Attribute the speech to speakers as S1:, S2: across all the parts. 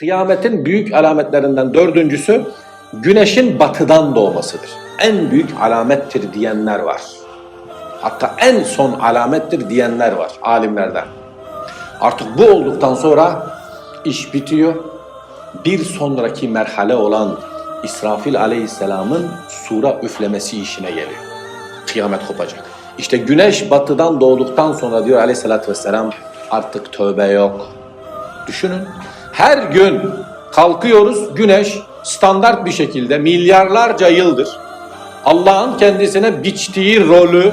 S1: Kıyametin büyük alametlerinden dördüncüsü güneşin batıdan doğmasıdır. En büyük alamettir diyenler var. Hatta en son alamettir diyenler var alimlerden. Artık bu olduktan sonra iş bitiyor. Bir sonraki merhale olan İsrafil aleyhisselamın sura üflemesi işine geliyor. Kıyamet kopacak. İşte güneş batıdan doğduktan sonra diyor aleyhissalatü vesselam artık tövbe yok. Düşünün her gün kalkıyoruz güneş standart bir şekilde milyarlarca yıldır Allah'ın kendisine biçtiği rolü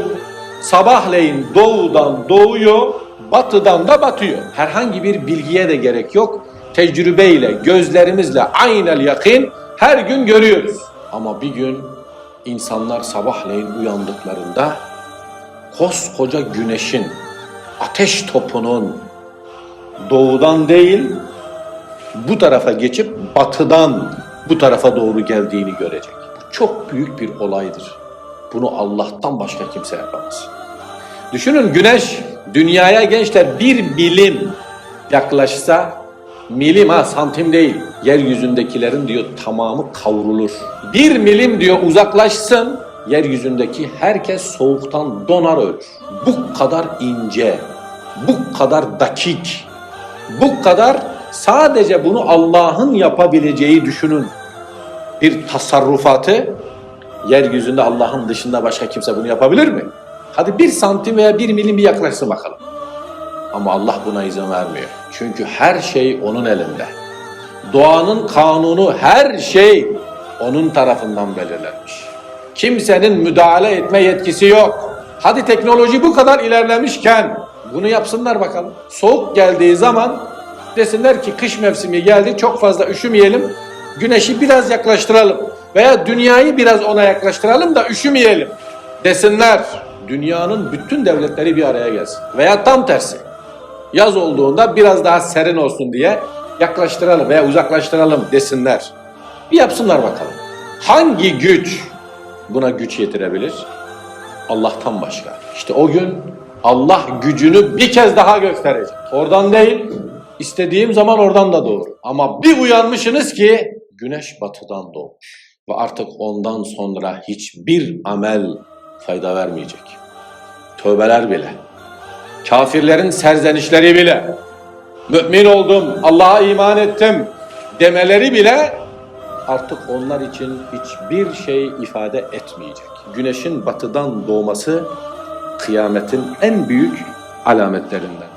S1: sabahleyin doğudan doğuyor, batıdan da batıyor. Herhangi bir bilgiye de gerek yok. Tecrübeyle, gözlerimizle aynel yakın her gün görüyoruz. Ama bir gün insanlar sabahleyin uyandıklarında koskoca güneşin, ateş topunun doğudan değil, bu tarafa geçip batıdan bu tarafa doğru geldiğini görecek. Bu çok büyük bir olaydır. Bunu Allah'tan başka kimse yapamaz. Düşünün güneş dünyaya gençler bir milim yaklaşsa milim ha santim değil yeryüzündekilerin diyor tamamı kavrulur. Bir milim diyor uzaklaşsın yeryüzündeki herkes soğuktan donar ölür. Bu kadar ince, bu kadar dakik, bu kadar sadece bunu Allah'ın yapabileceği düşünün. Bir tasarrufatı yeryüzünde Allah'ın dışında başka kimse bunu yapabilir mi? Hadi bir santim veya bir milim bir yaklaşsın bakalım. Ama Allah buna izin vermiyor. Çünkü her şey onun elinde. Doğanın kanunu her şey onun tarafından belirlenmiş. Kimsenin müdahale etme yetkisi yok. Hadi teknoloji bu kadar ilerlemişken bunu yapsınlar bakalım. Soğuk geldiği zaman desinler ki kış mevsimi geldi çok fazla üşümeyelim. Güneşi biraz yaklaştıralım veya dünyayı biraz ona yaklaştıralım da üşümeyelim desinler. Dünyanın bütün devletleri bir araya gelsin. Veya tam tersi. Yaz olduğunda biraz daha serin olsun diye yaklaştıralım veya uzaklaştıralım desinler. Bir yapsınlar bakalım. Hangi güç buna güç yetirebilir? Allah'tan başka. İşte o gün Allah gücünü bir kez daha gösterecek. Oradan değil, istediğim zaman oradan da doğru. Ama bir uyanmışsınız ki güneş batıdan doğmuş. Ve artık ondan sonra hiçbir amel fayda vermeyecek. Tövbeler bile, kafirlerin serzenişleri bile, mümin oldum, Allah'a iman ettim demeleri bile artık onlar için hiçbir şey ifade etmeyecek. Güneşin batıdan doğması kıyametin en büyük alametlerinden.